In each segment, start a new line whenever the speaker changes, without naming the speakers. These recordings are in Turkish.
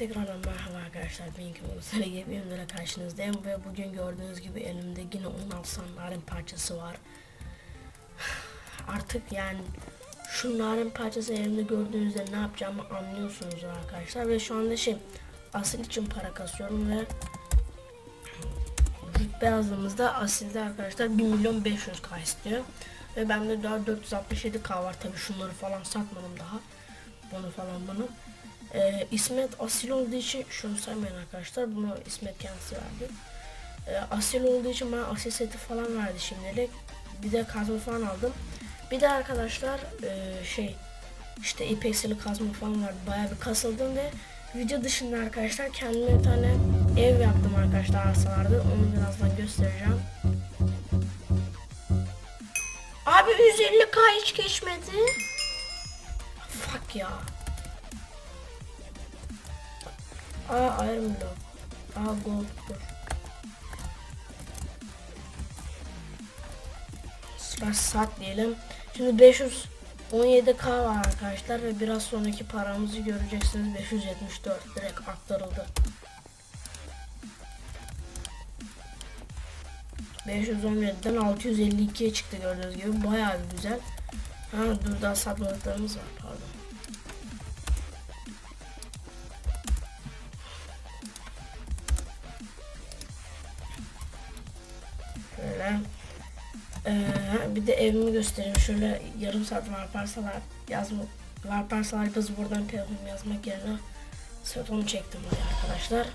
tekrardan merhaba arkadaşlar. Ben Ulusal gibi videoyla karşınızdayım ve bugün gördüğünüz gibi elimde yine 16 tane narin parçası var. Artık yani şu narin parçası elimde gördüğünüzde ne yapacağımı anlıyorsunuz arkadaşlar ve şu anda şey asil için para kasıyorum ve rütbe yazdığımızda asilde arkadaşlar 1 milyon 500 k istiyor. Ve bende daha 467 k var tabi şunları falan satmadım daha. Bunu falan bunu. Ee, İsmet asil olduğu için şunu saymayın arkadaşlar. Bunu İsmet kendisi verdi. Ee, asil olduğu için bana asil seti falan verdi şimdilik. Bir de kazma falan aldım. Bir de arkadaşlar e, şey işte ipeksili kazma falan vardı. Bayağı bir kasıldım ve video dışında arkadaşlar kendime bir tane ev yaptım arkadaşlar arsalarda. Onu birazdan göstereceğim. Abi 150k hiç geçmedi. Fuck ya. Aa Iron Block. Aa Gold dur. Slash sat diyelim. Şimdi 517k var arkadaşlar ve biraz sonraki paramızı göreceksiniz. 574 direkt aktarıldı. 517'den 652'ye çıktı gördüğünüz gibi. Bayağı güzel. Ha dur daha satmadıklarımız var pardon. Göstereyim. Şöyle yarım saat var parsalar yazma var parsalar yazıp buradan telefon yazmak yerine onu çektim buraya arkadaşlar.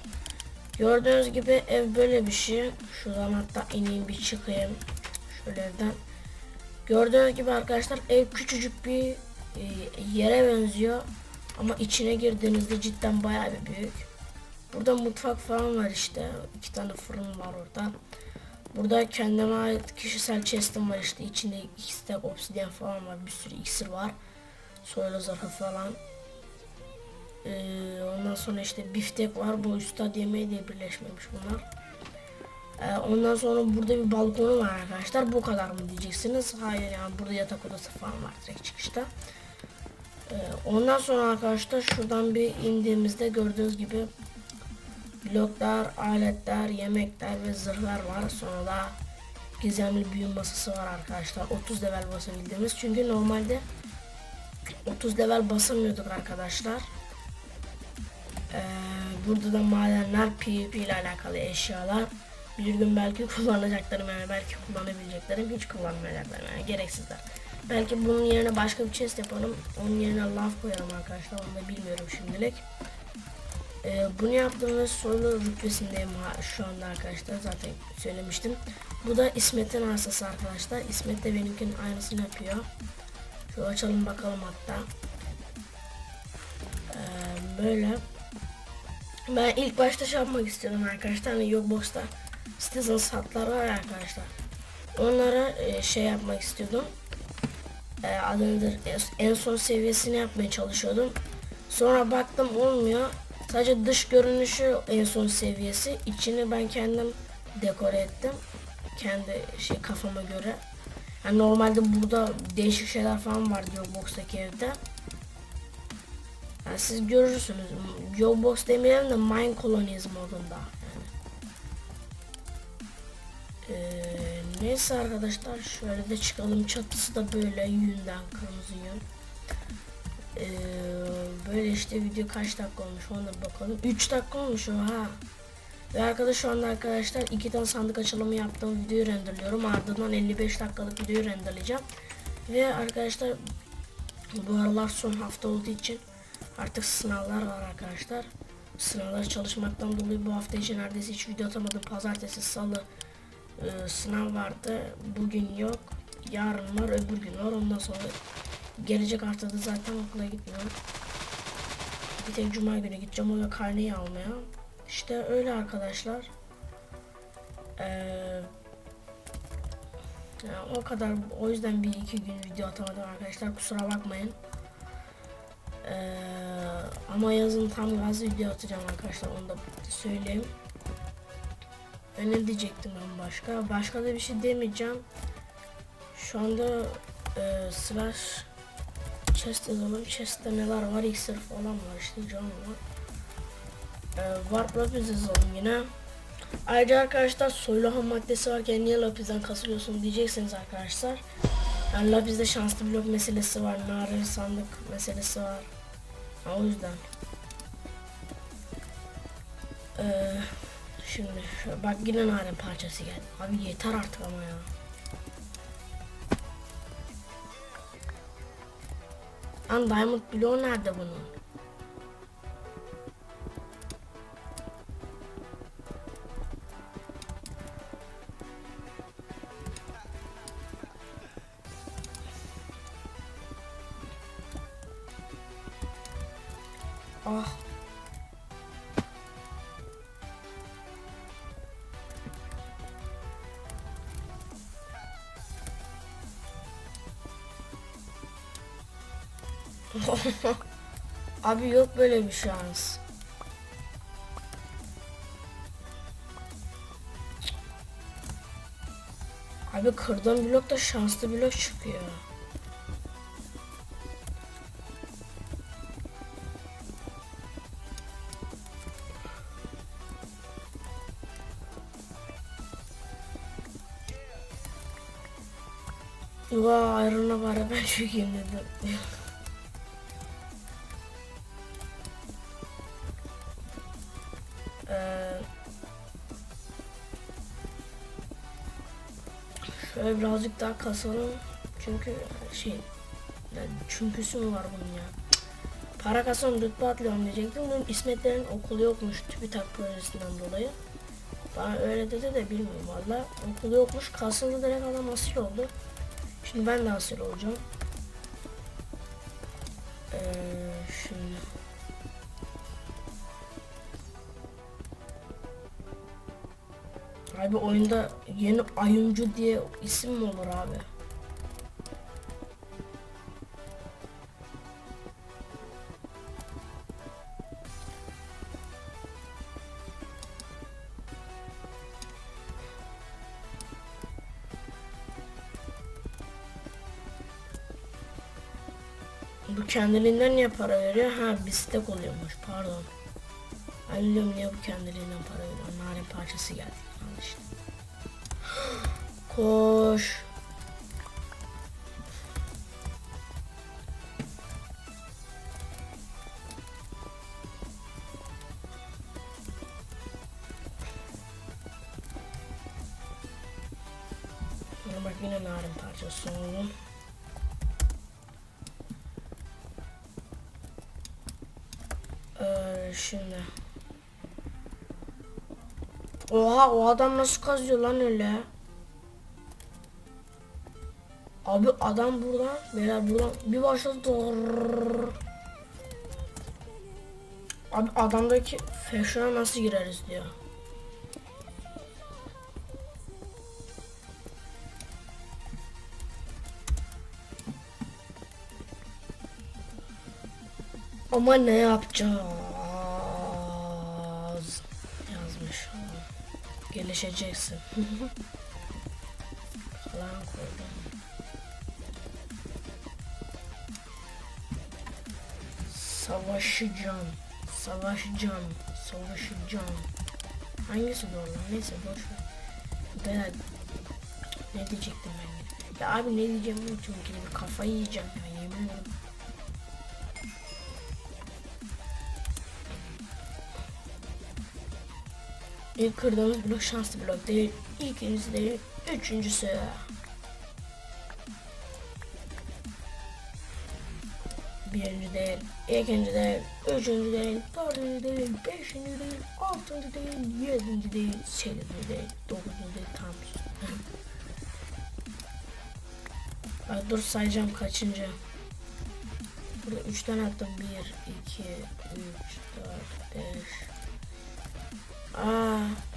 Gördüğünüz gibi ev böyle bir şey. Şuradan hatta ineyim bir çıkayım. Şöyle evden. Gördüğünüz gibi arkadaşlar ev küçücük bir e, yere benziyor. Ama içine girdiğinizde cidden bayağı bir büyük. Burada mutfak falan var işte. iki tane fırın var orada. Burada kendime ait kişisel chest'im var işte. içinde iki stack obsidian falan var. Bir sürü iksir var. Soylu zarfı falan. Ee, ondan sonra işte biftek var. Bu üstad yemeği diye birleşmemiş bunlar. Ee, ondan sonra burada bir balkonu var arkadaşlar. Bu kadar mı diyeceksiniz? Hayır yani burada yatak odası falan var direkt çıkışta. Ee, ondan sonra arkadaşlar şuradan bir indiğimizde gördüğünüz gibi bloklar, aletler, yemekler ve zırhlar var. Sonra da gizemli büyü masası var arkadaşlar. 30 level basabildiğimiz. Çünkü normalde 30 level basamıyorduk arkadaşlar. Ee, burada da madenler, PvP ile alakalı eşyalar. Bir gün belki kullanacaklarım yani belki kullanabileceklerim hiç kullanmayacaklarım yani gereksizler. Belki bunun yerine başka bir chest yaparım. Onun yerine lav koyarım arkadaşlar. Onu da bilmiyorum şimdilik. Ee, bunu yaptığımda soylu rütbesindeyim şu anda arkadaşlar zaten söylemiştim. Bu da İsmet'in arsası arkadaşlar. İsmet de benimkinin aynısını yapıyor. Şu açalım bakalım hatta. Ee, böyle. Ben ilk başta şey yapmak istiyordum arkadaşlar. Hani Yogbox'ta Citizen satlar var arkadaşlar. Onlara e, şey yapmak istiyordum. E, adı? En son seviyesini yapmaya çalışıyordum. Sonra baktım olmuyor. Sadece dış görünüşü en son seviyesi. İçini ben kendim dekore ettim. Kendi şey kafama göre. Yani normalde burada değişik şeyler falan var Yogbox'taki evde. Yani siz görürsünüz. Yogbox demeyelim de Mine Colonies modunda. Yani. Ee, neyse arkadaşlar şöyle de çıkalım. Çatısı da böyle yünden kırmızı yün. Ee, böyle işte video kaç dakika olmuş ona bakalım. 3 dakika olmuş ha. Ve arkadaş şu anda arkadaşlar iki tane sandık açılımı yaptığım videoyu renderliyorum. Ardından 55 dakikalık videoyu renderleyeceğim. Ve arkadaşlar bu aralar son hafta olduğu için artık sınavlar var arkadaşlar. Sınavlar çalışmaktan dolayı bu hafta için neredeyse hiç video atamadım. Pazartesi, salı e, sınav vardı. Bugün yok. Yarın var, öbür gün var. Ondan sonra gelecek haftada zaten okula gitmiyorum. Bir tek cuma günü gideceğim o da karneyi almaya. İşte öyle arkadaşlar. Ee, yani o kadar o yüzden bir iki gün video atamadım arkadaşlar kusura bakmayın. Ee, ama yazın tam gaz video atacağım arkadaşlar onu da söyleyeyim. Ben ne diyecektim ben başka? Başka da bir şey demeyeceğim. Şu anda e, slash chest yazalım. Chest'te neler var? İksir falan var işte cam var. Ee, Warp Lapis yazalım yine. Ayrıca arkadaşlar soylu ham maddesi varken niye Lapis'den kasılıyorsun diyeceksiniz arkadaşlar. Yani Lapis'de şanslı blok meselesi var, narin sandık meselesi var. Ha, o yüzden. Ee, şimdi bak yine narin parçası geldi. Abi yeter artık ama ya. Lan Diamond bloğu nerede bunun? Abi yok böyle bir şans. Abi kırdığım blok da şanslı blok çıkıyor. Vay ayrına bari ben çökeyim dedim. Şöyle birazcık daha kasalım. Çünkü şey yani çünküsü mü var bunun ya? Para kasalım rütbe atlıyorum diyecektim. Bunun İsmetlerin okulu yokmuş TÜBİTAK projesinden dolayı. Bana öyle dedi de bilmiyorum valla. Okulu yokmuş. Kasıldı direkt adam asil oldu. Şimdi ben de asil olacağım. Ee, Abi oyunda yeni ayıncı diye isim mi olur abi? Bu kendiliğinden niye para veriyor? Ha bistek oluyormuş pardon. Ben biliyorum niye bu kendiliğinden para veriyor. Narin parçası geldi. Koş. Bak yine narin parçası oldu. Ee, şimdi. Oha o adam nasıl kazıyor lan öyle? Abi adam buradan, beyler buradan bir başladı. Dırrrr. Abi adamdaki fashion'a nasıl gireriz diyor. Ama ne yapacağız? Yazmış. Gelişeceksin. Savaşacağım. Savaşacağım. Savaşacağım. Hangisi doğru? Neyse boş ver. Ben ne diyecektim ben? Ya abi ne diyeceğim ben çünkü kafayı yiyeceğim ya yemin ederim. İlk kırdığımız blok şanslı blok değil. İkincisi değil. Üçüncüsü. Birinci değil. ikinci değil. Üçüncü değil. Dördüncü değil. Beşinci değil. Altıncı değil. Yedinci değil. Sekizinci değil. Dokuzuncu değil. Tam. Bak dur sayacağım kaçıncı. Burada üç tane attım. Bir, iki, üç, dört, beş, Aa.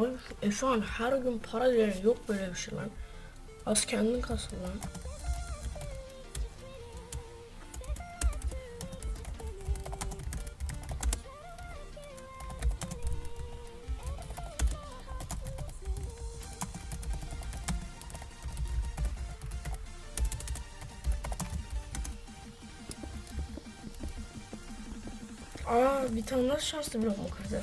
Abi e, şu an her gün para veren yok böyle bir şey lan. Az kendin kasın lan. Aa bir tane şanslı blok mu kırdı?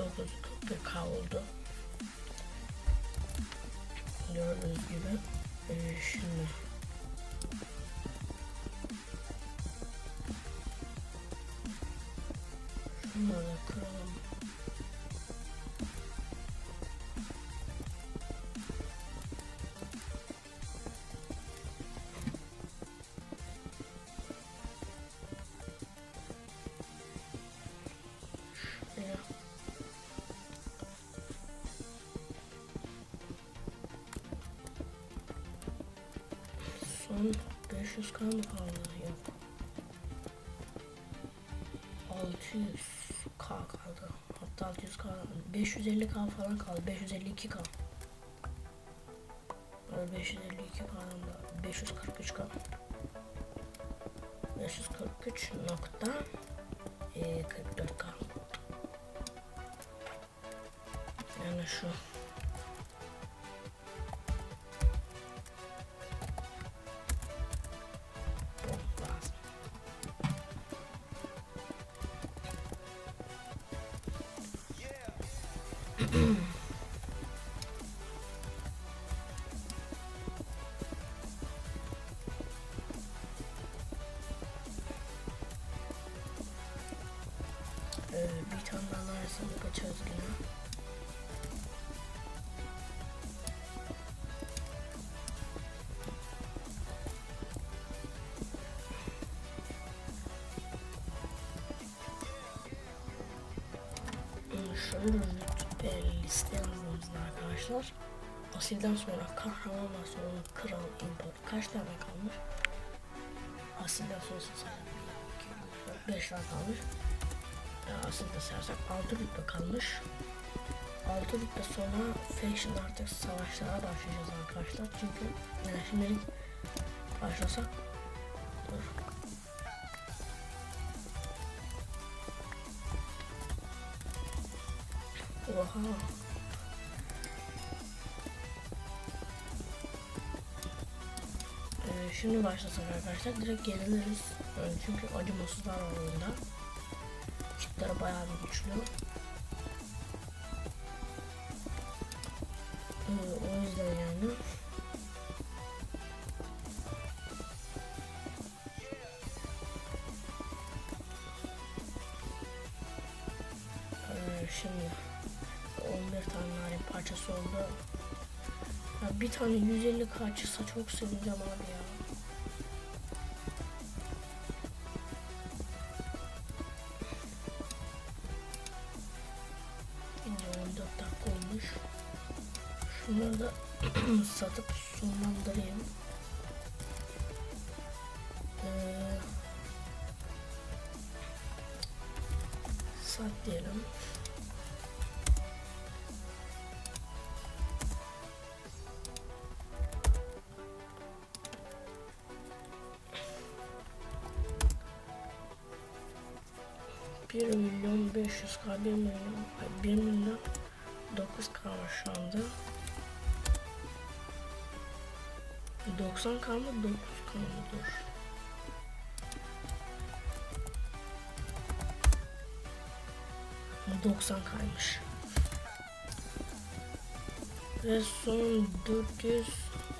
941k oldu. Gördüğünüz gibi. Ee, şimdi Şunları kıralım. 500 k mı kaldı? Yok. 600 k kaldı. Hatta 600 k 550 k falan kaldı. 552 k. 552 k'dan da 543 k. 543 nokta e, 44 k. Yani şu. Ee, bir tane daha arasını kaçarız yine. Şöyle rütbe liste yazdığımızda arkadaşlar Asilden sonra kahramanlar sonra kral imparator kaç tane kalmış? Asilden sonra sayarsak 5 tane kalmış. Ya asilde sayarsak 6 rütbe kalmış. 6 rütbe sonra faction artık savaşlara başlayacağız arkadaşlar. Çünkü yani şimdilik başlasak Oha. Ee, şimdi başlasak arkadaşlar direkt yeniliriz. Yani çünkü acımasızlar var oyunda. Kitleri bayağı bir güçlü. Ee, o yüzden yani. Ee, şimdi 11 tane narin parçası oldu. Ya bir tane 150 k çıksa çok sevineceğim abi ya. Yine 14 dakika olmuş. Şunları da satıp sonlandırayım. Ee, sat diyelim. 1500k 1 milyon 1 milyon 9k var şu anda. 90k mı 9k mı? Dur. Doksan kaymış ve son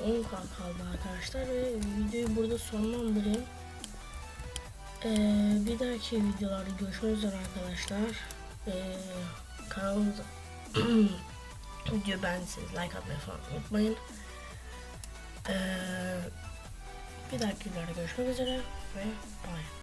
410k kaldı arkadaşlar. Ve videoyu burada sonlandırayım ee, bir dahaki videolarda görüşmek üzere arkadaşlar. Ee, kanalımıza video beğendiyseniz like atmayı falan unutmayın. Ee, bir dahaki videolarda görüşmek üzere ve bye.